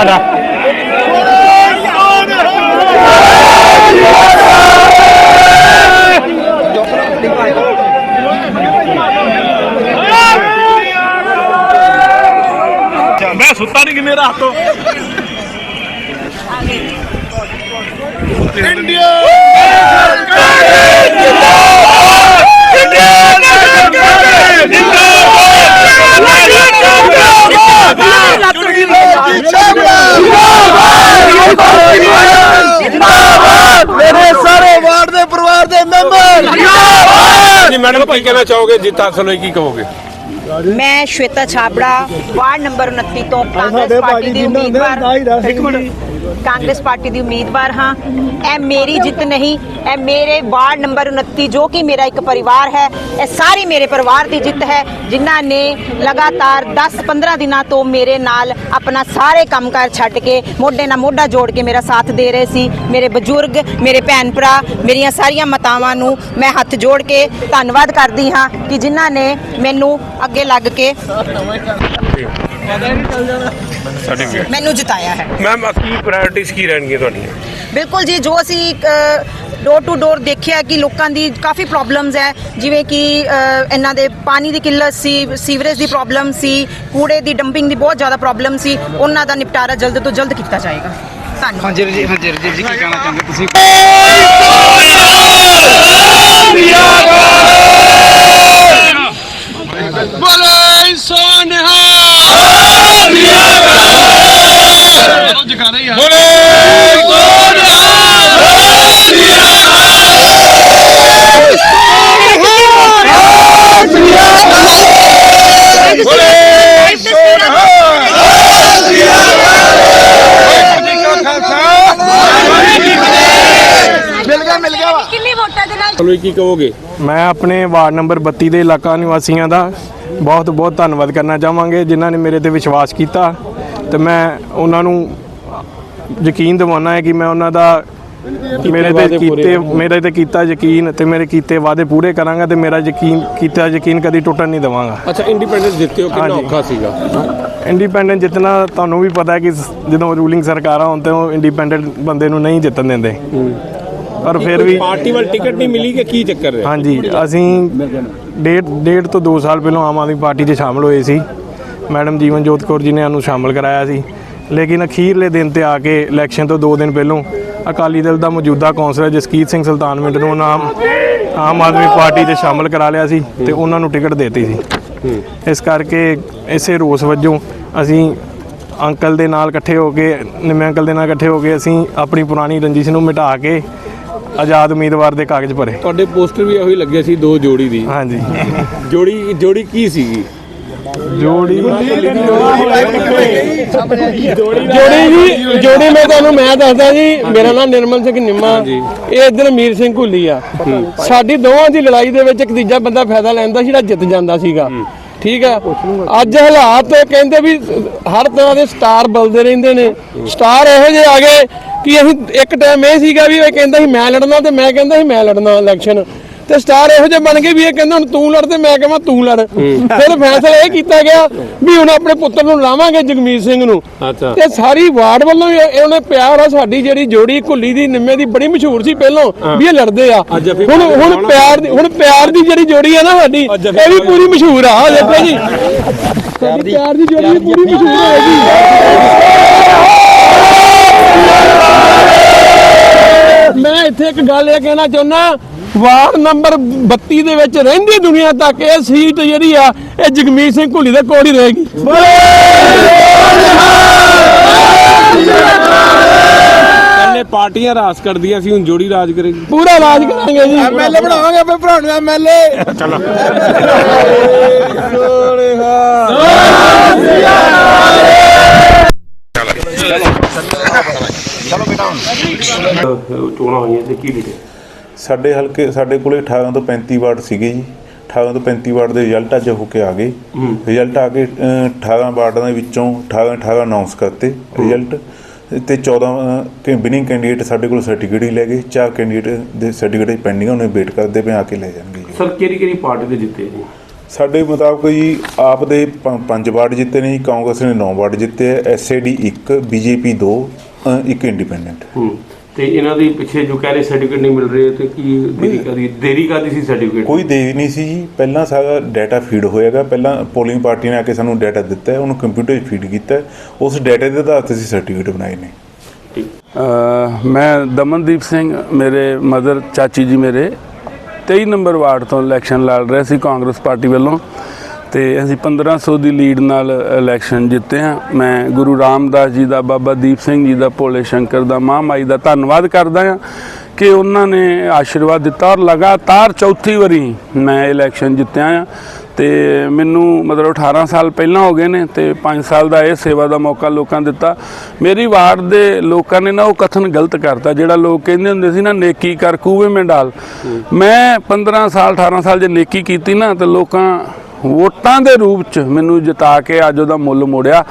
ਸਾਡਾ ਮੈਂ ਸੁੱਤਾ ਨਹੀਂ ਕਿ ਮੇਰਾ ਹੱਥੋਂ ਮੇਰੇ ਸਾਰੇ ਵਾਰਡ ਦੇ ਪਰਿਵਾਰ ਦੇ ਮੈਂਬਰ ਜੀ ਮੈਡਮ ਕੀ ਕਹਿਣਾ ਚਾਹੋਗੇ? ਜਿੱਤ ਹਾਸਲ ਹੋਈ ਕੀ ਕਹੋਗੇ? ਮੈਂ ਸ਼ਵੇਤਾ ਛਾਬੜਾ ਵਾਰਡ ਨੰਬਰ 29 ਤੋਂ ਕਾਂਗਰਸ ਪਾਰਟੀ ਦੀ ਉਮੀਦਵਾਰ ਇੱਕ ਮਿੰਟ। ਕਾਂਗਰਸ ਪਾਰਟੀ ਦੀ ਉਮੀਦਵਾਰ ਹਾਂ। ਇਹ ਮੇਰੀ ਜਿੱਤ ਨਹੀਂ, ਇਹ ਮੇਰੇ ਵਾਰਡ ਨੰਬਰ 29 ਜੋ ਕਿ ਮੇਰਾ ਇੱਕ ਪਰਿਵਾਰ ਹੈ, ਇਹ ਸਾਰੀ ਮੇਰੇ ਪਰਿਵਾਰ ਦੀ ਜਿੱਤ ਹੈ, ਜਿਨ੍ਹਾਂ ਨੇ ਲਗਾਤਾਰ 10-15 ਦਿਨਾਂ ਤੋਂ ਮੇਰੇ ਨਾਲ ਆਪਣਾ ਸਾਰੇ ਕੰਮਕਾਰ ਛੱਡ ਕੇ, ਮੋਢੇ ਨਾਲ ਮੋਢਾ ਜੋੜ ਕੇ ਮੇਰਾ ਸਾਥ ਦੇ ਰਹੇ ਸੀ। ਮੇਰੇ ਬਜ਼ੁਰਗ, ਮੇਰੇ ਭੈਣ ਭਰਾ, ਮੇਰੀਆਂ ਸਾਰੀਆਂ ਮਾਤਾਵਾਂ ਨੂੰ ਮੈਂ ਹੱਥ ਜੋੜ ਕੇ ਧੰਨਵਾਦ ਕਰਦੀ ਹਾਂ ਕਿ ਜਿਨ੍ਹਾਂ ਨੇ ਮੈਨੂੰ ਅੱਗੇ ਲੱਗ ਕੇ ਸਰਟੀਫਿਕੇਟ ਮੈਨੂੰ ਜਿਤਾਇਆ ਹੈ। ਮੈਮ ਕੀ ਪ੍ਰਾਇੋਰਟੀਜ਼ ਕੀ ਰਹਿਣਗੀਆਂ ਤੁਹਾਡੀਆਂ? ਬਿਲਕੁਲ ਜੀ ਜੋ ਅਸੀਂ ਡੋਰ ਟੂ ਡੋਰ ਦੇਖਿਆ ਕਿ ਲੋਕਾਂ ਦੀ ਕਾਫੀ ਪ੍ਰੋਬਲਮਸ ਹੈ। ਜਿਵੇਂ ਕਿ ਅ, ਇਹਨਾਂ ਦੇ ਪਾਣੀ ਦੀ ਕਿੱਲਤ ਸੀ ਸੀਵਰੇਜ ਦੀ ਪ੍ਰੋਬਲਮ ਸੀ ਕੂੜੇ ਦੀ ਡੰਪਿੰਗ ਦੀ ਬਹੁਤ ਜ਼ਿਆਦਾ ਪ੍ਰੋਬਲਮ ਸੀ। ਉਹਨਾਂ ਦਾ ਨਿਪਟਾਰਾ ਜਲਦ ਤੋਂ ਜਲਦ ਕੀਤਾ ਜਾਏਗਾ। ਧੰਨਵਾਦ। ਹਾਂਜੀ ਰਜੀ ਹਾਂਜੀ ਰਜੀ ਜੀ ਕੀ ਕਹਿਣਾ ਚਾਹੁੰਦੇ ਤੁਸੀਂ ਬੋਲੇ ਸੋਨਿਹਾ ਜਗਾਰੇ ਯਾਰ ਮਿਲ ਗਿਆ ਮਿਲ ਗਿਆ ਵਾ ਕਿੰਨੀ ਤੁਹਾਨੂੰ ਕੀ ਕਹੋਗੇ? ਮੈਂ ਆਪਣੇ ਵਾਰਡ ਨੰਬਰ 32 ਦੇ ਇਲਾਕਾ ਨਿਵਾਸੀਆਂ ਦਾ ਬਹੁਤ ਬਹੁਤ ਧੰਨਵਾਦ ਕਰਨਾ ਚਾਹਾਂਗੇ ਜਿਨ੍ਹਾਂ ਨੇ ਮੇਰੇ ਤੇ ਵਿਸ਼ਵਾਸ ਕੀਤਾ ਤੇ ਮੈਂ ਉਹਨਾਂ ਨੂੰ ਯਕੀਨ ਦਿਵਾਉਣਾ ਹੈ ਕਿ ਮੈਂ ਉਹਨਾਂ ਦਾ ਮੇਰੇ ਤੇ ਕੀਤੇ ਮੇਰੇ ਤੇ ਕੀਤਾ ਯਕੀਨ ਤੇ ਮੇਰੇ ਕੀਤੇ ਵਾਅਦੇ ਪੂਰੇ ਕਰਾਂਗਾ ਤੇ ਮੇਰਾ ਯਕੀਨ ਕੀਤਾ ਯਕੀਨ ਕਦੀ ਟੁੱਟਣ ਨਹੀਂ ਦੇਵਾਂਗਾ। ਅੱਛਾ ਇੰਡੀਪੈਂਡੈਂਸ ਦਿੱਤੇ ਹੋ ਕਿੰਨਾ। ਔਖਾ ਸੀਗਾ? ਇੰਡੀਪੈਂਡੈਂਟ ਜਿੱਤਣਾ ਤੁਹਾਨੂੰ ਵੀ ਪਤਾ ਹੈ ਕਿ ਜਦੋਂ ਰੂਲਿੰਗ ਸਰਕਾਰਾਂ ਤੇ ਉਹ ਇੰਡੀਪੈਂਡੈਂਟ ਬੰਦੇ ਨੂੰ ਨਹੀਂ ਜਿੱਤਣ ਦਿੰਦੇ। ਪਰ ਫਿਰ ਵੀ ਪਾਰਟੀ ਵੱਲ ਟਿਕਟ ਨਹੀਂ ਮਿਲੀ ਕਿ ਕੀ ਚੱਕਰ ਹੈ? ਹਾਂਜੀ ਅਸੀਂ ਡੇਢ ਡੇਢ ਤੋਂ 2 ਸਾਲ ਪਹਿਲਾਂ ਆਮ ਆਦਮੀ ਪਾਰਟੀ 'ਚ ਸ਼ਾਮਲ ਹੋਏ ਸੀ। ਮੈਡਮ ਜੀਵਨਜੋਤ ਕੌਰ ਜੀ ਨੇ ਸਾਨੂੰ ਸ਼ਾਮਲ ਕਰਾਇਆ ਸੀ। ਲੇਕਿਨ ਅਖੀਰਲੇ ਦਿਨ ਤੇ ਆ ਕੇ ਇਲੈਕਸ਼ਨ ਤੋਂ 2 ਦਿਨ ਪਹਿਲਾਂ ਅਕਾਲੀ ਦਲ ਦਾ ਮੌਜੂਦਾ ਕੌਂਸਲਰ ਜਸਕੀਤ ਸਿੰਘ ਸੁਲਤਾਨਵਿੰਡ ਨੂੰ ਨਾਮ ਆਮ ਆਦਮੀ ਪਾਰਟੀ 'ਚ ਸ਼ਾਮਲ ਕਰਾ ਲਿਆ ਸੀ ਤੇ ਉਹਨਾਂ ਨੂੰ ਟਿਕਟ ਦੇਤੀ ਸੀ। ਇਸ ਕਰਕੇ ਇਸੇ ਰੋਸ ਵਜੋਂ ਅਸੀਂ ਅੰਕਲ ਦੇ ਨਾਲ ਇਕੱਠੇ ਹੋ ਕੇ ਨਿੰਮੇ ਅੰਕਲ ਦੇ ਨਾਲ ਇਕੱਠੇ ਹੋ ਕੇ ਅਸੀਂ ਆਪਣੀ ਪੁਰਾਣੀ ਰੰਜਿਸ਼ ਨੂੰ ਮਿਟਾ ਕੇ ਆਜ਼ਾਦ ਉਮੀਦਵਾਰ ਦੇ ਕਾਗਜ਼ ਭਰੇ। ਤੁਹਾਡੇ ਪੋਸਟਰ ਵੀ ਇਹੋ ਹੀ ਲੱਗੇ ਸੀ ਦੋ ਜੋੜੀ ਦੀ। ਹਾਂਜੀ। ਜੋੜੀ ਜੋੜੀ ਕੀ ਸੀਗੀ? ਜੋੜੀ ਜੋੜੀ ਜੀ ਜੋੜੀ ਮੈਂ ਤੁਹਾਨੂੰ ਮੈਂ ਦੱਸਦਾ ਜੀ ਮੇਰਾ ਨਾਮ ਨਿਰਮਲ ਸਿੰਘ ਨਿੰਮਾ। ਇਹ ਇਧਰ ਮੀਰ ਸਿੰਘ ਘੁੱਲੀ ਆ। ਸਾਡੀ ਦੋਵਾਂ ਦੀ ਲੜਾਈ ਦੇ ਵਿੱਚ ਇੱਕ ਤੀਜਾ ਬੰਦਾ ਫਾਇਦਾ ਲੈਂਦਾ ਸੀ ਜਿਹੜਾ ਜਿੱਤ ਜਾਂਦਾ ਸੀਗਾ। ਠੀਕ ਆ ਅੱਜ ਹਾਲਾਤ ਕਹਿੰਦੇ ਵੀ ਹਰ ਤਰ੍ਹਾਂ ਦੇ ਸਟਾਰ ਬਲਦੇ ਰਹਿੰਦੇ ਨੇ। ਸਟਾਰ ਇਹੋ ਜਿਹੇ ਆ ਗਏ ਕਿ ਅਸੀਂ ਇੱਕ ਟਾਈਮ ਇਹ ਸੀਗਾ ਵੀ ਇਹ ਕਹਿੰਦਾ ਸੀ ਮੈਂ ਲੜਨਾ ਤੇ ਮੈਂ ਕਹਿੰਦਾ ਸੀ ਮੈਂ ਲੜਨਾ ਇਲੈਕਸ਼ਨ ਤੇ ਸਟਾਰ ਇਹੋ ਜਿਹੇ ਬਣ ਗਏ ਵੀ ਇਹ ਕਹਿੰਦਾ ਹੁਣ ਤੂੰ ਲੜ ਤੇ ਮੈਂ ਕਹਾਂ ਤੂੰ ਲੜ। ਫਿਰ ਫੈਸਲਾ ਇਹ ਕੀਤਾ ਗਿਆ ਵੀ ਹੁਣ ਆਪਣੇ ਪੁੱਤਰ ਨੂੰ ਲਾਵਾਂਗੇ ਜਗਮੀਤ ਸਿੰਘ ਨੂੰ। ਅੱਛਾ। ਤੇ ਸਾਰੀ ਵਾਰਡ ਵੱਲੋਂ ਇਹ- ਉਹਨੇ ਪਿਆਰ ਆ ਸਾਡੀ ਜਿਹੜੀ ਜੋੜੀ ਘੁੱਲੀ ਦੀ ਨਿੰਮੇ ਦੀ ਬੜੀ ਮਸ਼ਹੂਰ ਸੀ ਪਹਿਲਾਂ ਵੀ ਇਹ ਲੜਦੇ ਆ। ਹੁਣ ਹੁਣ ਪਿਆਰ ਦੀ ਹੁਣ ਪਿਆਰ ਦੀ ਜਿਹੜੀ ਜੋੜੀ ਆ ਨਾ ਸਾਡੀ ਇਹ ਵੀ ਪੂਰੀ ਮਸ਼ਹੂਰ ਆ। ਦੇਖੋ ਜੀ। ਪਿਆਰ ਦੀ ਜੋੜੀ ਵੀ ਪੂਰੀ ਮਸ਼ਹੂਰ ਹੋਏਗੀ ਮੈਂ ਇੱਥੇ ਇੱਕ ਗੱਲ ਇਹ ਕਹਿਣਾ ਚਾਹੁੰਦਾ ਵਾਰਡ ਨੰਬਰ 32 ਦੇ ਵਿੱਚ ਰਹਿੰਦੀ ਦੁਨੀਆ ਤੱਕ ਇਹ ਸੀਟ ਜਿਹੜੀ ਆ ਇਹ ਜਗਮੀਤ ਸਿੰਘ ਘੁੱਲੀ ਦੇ ਕੋਲ ਹੀ ਰਹੇਗੀ। ਪਹਿਲੇ ਪਾਰਟੀਆਂ ਰਾਜ ਕਰਦੀਆਂ ਸੀ ਹੁਣ ਜੋੜੀ ਰਾਜ ਕਰੇਗੀ। ਪੂਰਾ ਰਾਜ ਕਰਾਂਗੇ ਜੀ। ਐਮਐਲਏ ਬਣਾਵਾਂਗੇ ਆਪਣੇ ਭਰਾ ਨੂੰ ਐਮਐਲਏ ਚੋਣਾਂ ਹੋਈਆਂ ਤੇ ਕੀ ਸਾਡੇ ਹਲਕੇ ਸਾਡੇ ਕੋਲੇ 18 ਤੋਂ 35 ਵਾਰਡ ਸੀਗੇ ਜੀ। 18 ਤੋਂ 35 ਵਾਰਡ ਦੇ ਰਿਜ਼ਲਟ ਅੱਜ ਹੋ ਕੇ ਆ ਗਏ। ਰਿਜ਼ਲਟ ਆ ਕੇ ਅ, 18 ਵਾਰਡਾਂ ਦੇ ਵਿੱਚੋਂ 18 18 ਅਨਾਉਂਸ ਕਰਤੇ ਰਿਜ਼ਲਟ। ਤੇ 14 ਕਿ ਵਿਨਿੰਗ ਕੈਂਡੀਡੇਟ ਸਾਡੇ ਕੋਲ ਸਰਟੀਫਿਕੇਟ ਹੀ ਲੈ ਗਏ। ਚਾਰ ਕੈਂਡੀਡੇਟ ਦੇ ਸਰਟੀਫਿਕੇਟ ਪੈਂਡਿੰਗ ਉਹਨੇ ਵੇਟ ਕਰਦੇ ਪਏ ਆ ਕੇ ਲੈ ਜਾਣਗੇ ਜੀ। ਸਰ ਕਿਹੜੀ ਕਿਹੜੀ ਪਾਰਟੀ ਦੇ ਜਿੱਤੇ ਜੀ? ਸਾਡੇ ਮੁਤਾਬਕ ਜੀ ਆਪ ਦੇ ਪੰਜ ਵਾਰਡ ਜਿੱਤੇ ਨੇ ਜੀ। ਕਾਂਗਰਸ ਨੇ 9 ਵਾਰਡ ਜਿੱਤੇ ਐਸਏਡੀ 1 ਬੀਜੇਪੀ 2 ਇੱਕ ਇੰਡੀਪੈਂਡੈਂਟ ਹੂੰ। ਤੇ ਇਹਨਾਂ ਦੀ ਪਿੱਛੇ ਜੋ ਕਹਿ ਰਹੇ ਸਰਟੀਫਿਕੇਟ ਨਹੀਂ ਮਿਲ ਰਹੇ ਤੇ ਕੀ ਦੇਰੀ ਕਰੀ ਦੇਰੀ ਕਾਦੀ ਸੀ ਸਰਟੀਫਿਕੇਟ ਕੋਈ ਦੇਰੀ ਨਹੀਂ ਸੀ ਜੀ। ਪਹਿਲਾਂ ਸਾਰਾ ਡਾਟਾ ਫੀਡ ਹੋਏਗਾ ਪਹਿਲਾਂ ਪੋਲਿੰਗ ਪਾਰਟੀ ਨੇ ਆ ਕੇ ਸਾਨੂੰ ਡਾਟਾ ਦਿੱਤਾ ਹੈ। ਉਹਨੂੰ ਕੰਪਿਊਟਰ 'ਚ ਫੀਡ ਕੀਤਾ ਹੈ। ਉਸ ਡਾਟਾ ਦੇ ਆਧਾਰ ਤੇ ਅਸੀਂ ਸਰਟੀਫਿਕੇਟ ਬਣਾਏ ਨੇ। ਅ, ਮੈਂ ਦਮਨਦੀਪ ਸਿੰਘ ਮੇਰੇ ਮਦਰ ਚਾਚੀ ਜੀ ਮੇਰੇ 23 ਨੰਬਰ ਵਾਰਡ ਤੋਂ ਇਲੈਕਸ਼ਨ ਲੜ ਰਹੇ ਸੀ ਕਾਂਗਰਸ ਪਾਰਟੀ ਵੱਲੋਂ। ਤੇ ਅਸੀਂ 1500 ਦੀ ਲੀਡ ਨਾਲ ਇਲੈਕਸ਼ਨ ਜਿੱਤੇ ਹਾਂ। ਮੈਂ ਗੁਰੂ ਰਾਮਦਾਸ ਜੀ ਦਾ, ਬਾਬਾ ਦੀਪ ਸਿੰਘ ਜੀ ਦਾ, ਭੋਲੇ ਸ਼ੰਕਰ ਦਾ, ਮਾਂ ਮਾਈ ਦਾ ਧੰਨਵਾਦ ਕਰਦਾ ਹਾਂ ਕਿ ਉਹਨਾਂ ਨੇ ਆਸ਼ੀਰਵਾਦ ਦਿੱਤਾ ਔਰ ਲਗਾਤਾਰ ਚੌਥੀ ਵਾਰੀ ਮੈਂ ਇਲੈਕਸ਼ਨ ਜਿੱਤਿਆ ਆ ਤੇ ਮੈਨੂੰ ਮਤਲਬ 18 ਸਾਲ ਪਹਿਲਾਂ ਹੋ ਗਏ ਨੇ ਤੇ 5 ਸਾਲ ਦਾ ਇਹ ਸੇਵਾ ਦਾ ਮੌਕਾ ਲੋਕਾਂ ਦਿੱਤਾ। ਮੇਰੀ ਵਾਰਡ ਦੇ ਲੋਕਾਂ ਨੇ ਨਾ ਉਹ ਕਥਨ ਗਲਤ ਕਰਤਾ, ਜਿਹੜਾ ਲੋਕ ਕਹਿੰਦੇ ਹੁੰਦੇ ਸੀ ਨਾ, ਨੇਕੀ ਕਰ ਕੂਵੇ ਮੈਂ ਡਾਲ ਮੈਂ 15 ਸਾਲ 18 ਸਾਲ ਜੇ ਨੇਕੀ ਕੀਤੀ ਨਾ, ਤੇ ਲੋਕਾਂ ਵੋਟਾਂ ਦੇ ਰੂਪ ਚ ਮੈਨੂੰ ਜਿਤਾ ਕੇ ਅੱਜ ਉਹਦਾ ਮੁੱਲ ਮੋੜਿਆ।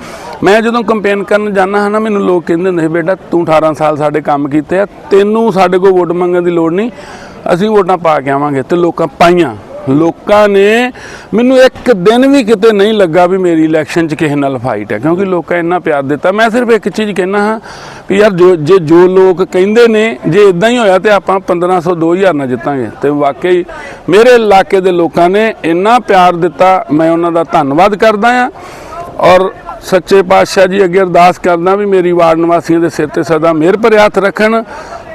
ਮੈਂ ਜਦੋਂ ਕੰਪੇਨ ਕਰਨ ਜਾਂਦਾ ਹਾਂ ਨਾ, ਮੈਨੂੰ ਲੋਕ ਕਹਿੰਦੇ ਹੁੰਦੇ ਸੀ, ਬੇਟਾ, ਤੂੰ 18 ਸਾਲ ਸਾਡੇ ਕੰਮ ਕੀਤੇ ਆ, ਤੈਨੂੰ ਸਾਡੇ ਕੋਲ ਵੋਟ ਮੰਗਣ ਦੀ ਲੋੜ ਨਹੀਂ, ਅਸੀਂ ਵੋਟਾਂ ਪਾ ਕੇ ਆਵਾਂਗੇ। ਤੇ ਲੋਕਾਂ ਪਾਈਆਂ। ਲੋਕਾਂ ਨੇ ਮੈਨੂੰ ਇੱਕ ਦਿਨ ਵੀ ਕਿਤੇ ਨਹੀਂ ਲੱਗਾ ਵੀ ਮੇਰੀ ਇਲੈਕਸ਼ਨ 'ਚ ਕਿਸੇ ਨਾਲ ਫਾਈਟ ਹੈ, ਕਿਉਂਕਿ ਲੋਕਾਂ ਇੰਨਾ ਪਿਆਰ ਦਿੱਤਾ। ਮੈਂ ਸਿਰਫ ਇੱਕ ਚੀਜ਼ ਕਹਿਣਾ ਹਾਂ ਵੀ ਯਾਰ ਜੋ ਜੇ ਜੋ ਲੋਕ ਕਹਿੰਦੇ ਨੇ, ਜੇ ਇਦਾਂ ਹੀ ਹੋਇਆ ਤੇ ਆਪਾਂ 1500 2000 ਨਾਲ ਜਿੱਤਾਂਗੇ। ਤੇ ਵਾਕਈ ਮੇਰੇ ਇਲਾਕੇ ਦੇ ਲੋਕਾਂ ਨੇ ਇੰਨਾ ਪਿਆਰ ਦਿੱਤਾ, ਮੈਂ ਉਹਨਾਂ ਦਾ ਧੰਨਵਾਦ ਕਰਦਾ ਹਾਂ। ਔਰ ਸੱਚੇ ਪਾਤਸ਼ਾਹ ਜੀ ਅੱਗੇ ਅਰਦਾਸ ਕਰਦਾ ਵੀ ਮੇਰੀ ਵਾਰਡ ਨਿਵਾਸੀਆਂ ਦੇ ਸਿਰ ਤੇ ਸਦਾ ਮਿਹਰ ਭਰਿਆ ਹੱਥ ਰੱਖਣ।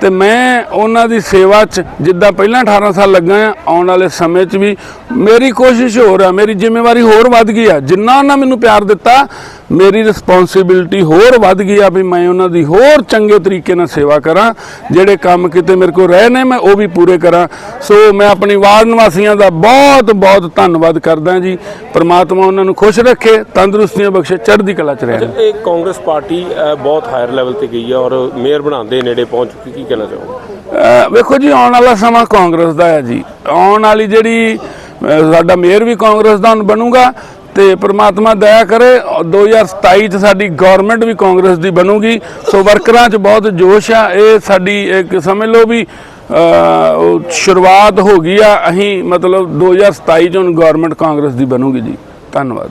ਤੇ ਮੈਂ ਉਹਨਾਂ ਦੀ ਸੇਵਾ 'ਚ ਜਿੱਦਾਂ ਪਹਿਲਾਂ 18 ਸਾਲ ਲੱਗਾ ਆ, ਆਉਣ ਵਾਲੇ ਸਮੇਂ 'ਚ ਵੀ ਮੇਰੀ ਕੋਸ਼ਿਸ਼ ਹੋਰ ਆ, ਮੇਰੀ ਜ਼ਿੰਮੇਵਾਰੀ ਹੋਰ ਵੱਧ ਗਈ ਆ। ਜਿੰਨਾ ਉਹਨਾਂ ਮੈਨੂੰ ਪਿਆਰ ਦਿੱਤਾ, ਮੇਰੀ ਰਿਸਪੌਂਸਿਬਿਲਟੀ ਹੋਰ ਵੱਧ ਗਈ ਆ ਵੀ ਮੈਂ ਉਹਨਾਂ ਦੀ ਹੋਰ ਚੰਗੇ ਤਰੀਕੇ ਨਾਲ ਸੇਵਾ ਕਰਾਂ। ਜਿਹੜੇ ਕੰਮ ਕਿਤੇ ਮੇਰੇ ਕੋਲ ਰਹਿ ਨੇ, ਮੈਂ ਉਹ ਵੀ ਪੂਰੇ ਕਰਾਂ। ਸੋ ਮੈਂ ਆਪਣੀ ਵਾਰਡ ਨਿਵਾਸੀਆਂ ਦਾ ਬਹੁਤ ਬਹੁਤ ਧੰਨਵਾਦ ਕਰਦਾ ਜੀ। ਪ੍ਰਮਾਤਮਾ ਉਹਨਾਂ ਨੂੰ ਖੁਸ਼ ਰੱਖੇ, ਤੰਦਰੁਸਤੀਆਂ ਬਖਸ਼ੇ, ਚੜ੍ਹਦੀ ਕਲਾ 'ਚ ਰਹਿਣ। ਇਹ ਕਾਂਗਰਸ ਪਾਰਟੀ ਬਹੁਤ ਹਾਇਰ ਲੈਵਲ ਤੇ ਗਈ ਆ ਔਰ ਮੇਅਰ ਬਣਾਉਂਦੇ ਨੇੜੇ ਪਹੁੰਚ ਚੁੱਕੀ ਕੀ ਕਹਿਣਾ ਚਾਹੋਗੇ? ਅਹ ਵੇਖੋ ਜੀ ਆਉਣ ਵਾਲਾ ਸਮਾਂ ਕਾਂਗਰਸ ਦਾ ਹੈ ਜੀ। ਆਉਣ ਵਾਲੀ ਜਿਹੜੀ ਅਹ ਸਾਡਾ ਮੇਅਰ ਵੀ ਕਾਂਗਰਸ ਦਾ ਬਣੂਗਾ ਤੇ ਪ੍ਰਮਾਤਮਾ ਦਇਆ ਕਰੇ। 2027 ਚ ਸਾਡੀ ਗਵਰਨਮੈਂਟ ਵੀ ਕਾਂਗਰਸ ਦੀ ਬਣੂਗੀ। ਸੋ ਵਰਕਰਾਂ ਚ ਬਹੁਤ ਜੋਸ਼ ਆ। ਇਹ ਸਾਡੀ ਇੱਕ ਸਮਝ ਲਓ ਵੀ ਅਹ, ਉਹ ਸ਼ੁਰੂਆਤ ਹੋ ਗਈ ਆ। ਅਸੀਂ ਮਤਲਬ 2027 ਚ ਹੁਣ ਗਵਰਨਮੈਂਟ ਕਾਂਗਰਸ ਦੀ ਬਣੂਗੀ ਜੀ। ਧੰਨਵਾਦ।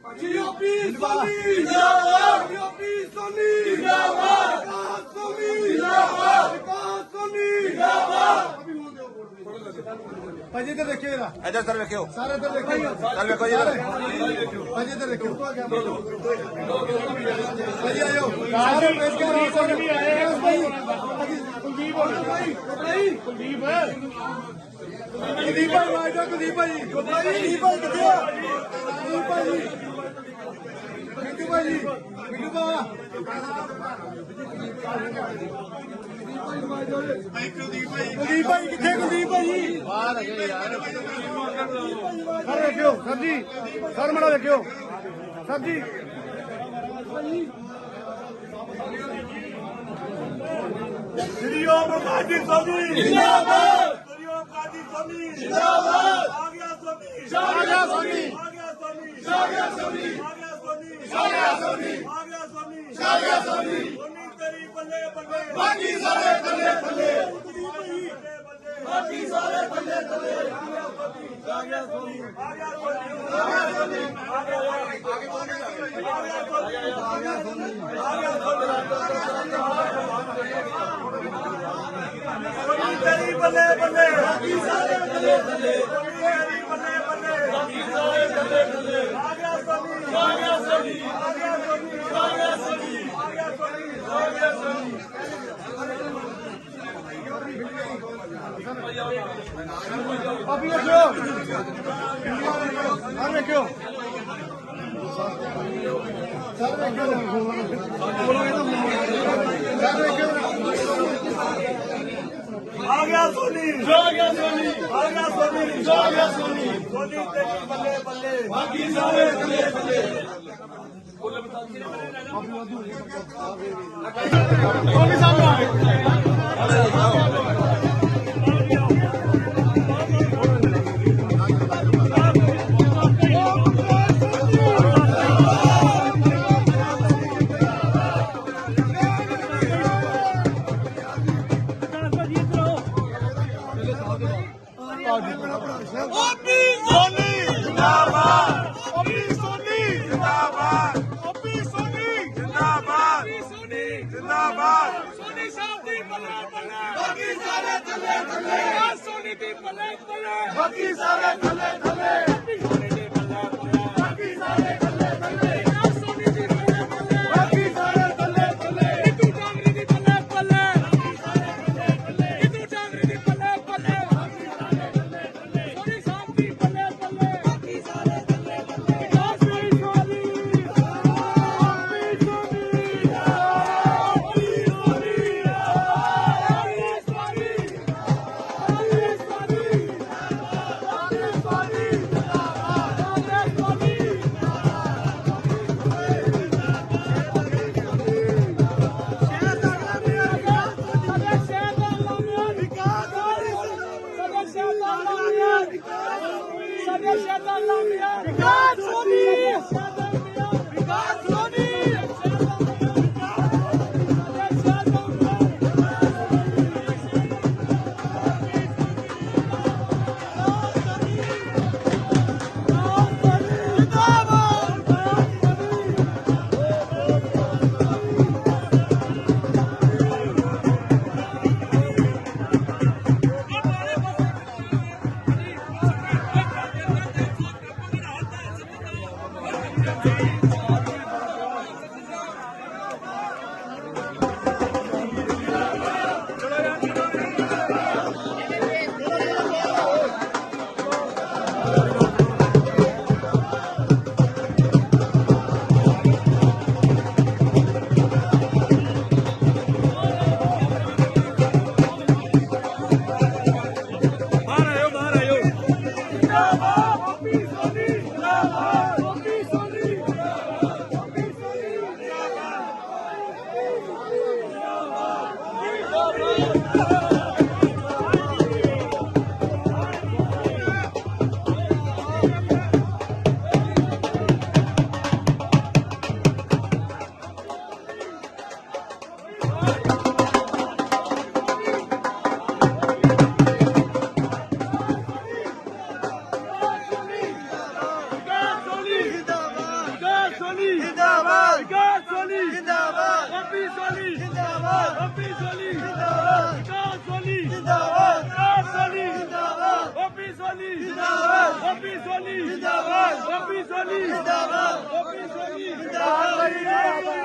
ਯੂਪੀ ਸੋਨੀ ਜਿੰਦਾਬਾਦ ਯੂਪੀ ਸੋਨੀ ਜਿੰਦਾਬਾਦ ਕਾਸ ਸੋਨੀ ਜਿੰਦਾਬਾਦ ਕਾਸ ਸੋਨੀ ਜਿੰਦਾਬਾਦ ਅਭੀ ਮੋਂ ਦੇ ਵੋਟ ਭਾਜੀ ਤੇ ਦੇਖਿਓ ਇਹਦਾ ਇੱਧਰ ਸਰ ਵੇਖਿਓ ਸਾਰੇ ਇੱਧਰ ਦੇਖਿਓ ਸਰ ਵੇਖੋ ਜੀ ਭਾਜੀ ਇੱਧਰ ਦੇਖਿਓ ਭਾਜੀ ਆਇਓ ਸਾਰੇ ਪ੍ਰੈਸ ਕੇ ਨਾਲ ਸਰ ਵੀ ਆਏ ਆ ਭਾਈ ਕੁਲਦੀਪ ਭਾਈ ਕੁਲਦੀਪ ਕੁਲਦੀਪ ਭਾਈ ਆਇਓ ਕੁਲਦੀਪ ਭਾਈ ਕੁਲਦੀਪ ਭਾਈ ਕਿੱਥੇ ਆ ਕੁਲਦੀਪ ਭਾਈ ਮਿੰਟੂ ਭਾਈ ਮਿੰਟੂ ਬਾ ਕੁਲਦੀਪ ਭਾਈ ਕਿੱਥੇ ਕੁਲਦੀਪ ਭਾਈ? ਸਰ ਵੇਖਿਓ ਸਰ ਜੀ ਸਰ ਮੜਾ ਵੇਖਿਓ ਸਰ ਜੀ। ਸ੍ਰੀ ਓਮ ਕਾਜੀ ਸਭੀ ਜਿੰਦਾਬਾਦ। ਸ੍ਰੀ ਓਮ ਕਾਜੀ ਸਭੀ ਜਿੰਦਾਬਾਦ। ਆ ਗਿਆ ਸਭੀ ਆ ਗਿਆ ਸਭੀ ਆ ਗਿਆ ਸਭੀ ਆ ਗਿਆ ਸਭੀ ਸਾਰਿਆ ਸੋਨੀ ਸਾਰਿਆ ਸੋਨੀ ਸਾਰਿਆ ਸੋਨੀ ਸੋਨੀ ਤੇਰੀ ਬੱਲੇ ਬੱਲੇ ਬਾਕੀ ਸਾਰੇ ਬੱਲੇ ਬੱਲੇ ਬਾਕੀ ਸਾਰੇ ਬੱਲੇ ਬੱਲੇ ਸਾਰਿਆ ਸੋਨੀ ਸਾਰਿਆ ਸੋਨੀ ਸਾਰਿਆ ਸੋਨੀ ਆਗੇ ਬੋਲਣਾ ਸਾਰਿਆ ਸੋਨੀ ਸਾਰਿਆ ਸੋਨੀ ਸਾਰਿਆ ਸੋਨੀ ਸੋਨੀ ਤੇਰੀ ਬੱਲੇ ਬੱਲੇ ਬਾਕੀ ਸਾਰੇ ਬੱਲੇ ਬੱਲੇ ਸੋਨੀ ਤੇਰੀ ਬੱਲੇ ਬੱਲੇ ਬਾਕੀ ਅਭੀ ਵੇਖਿਓ ਆ ਵੇਖਿਓ ਸਰ ਵੇਖਿਓ ਬੋਲੋ ਇਹ ਤਾਂ ਸਰ ਵੇਖਿਓ ਆ ਗਿਆ ਸੋਨੀ ਆ ਗਿਆ ਸੋਨੀ ਆ ਗਿਆ ਸੋਨੀ ਆ ਗਿਆ ਸੋਨੀ ਸੋਨੀ ਤੇ ਬੱਲੇ ਬੱਲੇ ਬਾਕੀ ਸਾਰੇ ਬੱਲੇ ਬੱਲੇ ਓਪੀ ਥੱਲੇ ਥੱਲੇ ਸੋਨੀ ਦੀ ਬੱਲੇ ਬੱਲੇ ਬਾਕੀ ਸਾਰੇ ਥੱਲੇ ਥੱਲੇ। ਜਿੰਦਾਬਾਦ ਓਪੀ ਸੋਨੀ ਜਿੰਦਾਬਾਦ ਓਪੀ ਸੋਨੀ ਜਿੰਦਾਬਾਦ।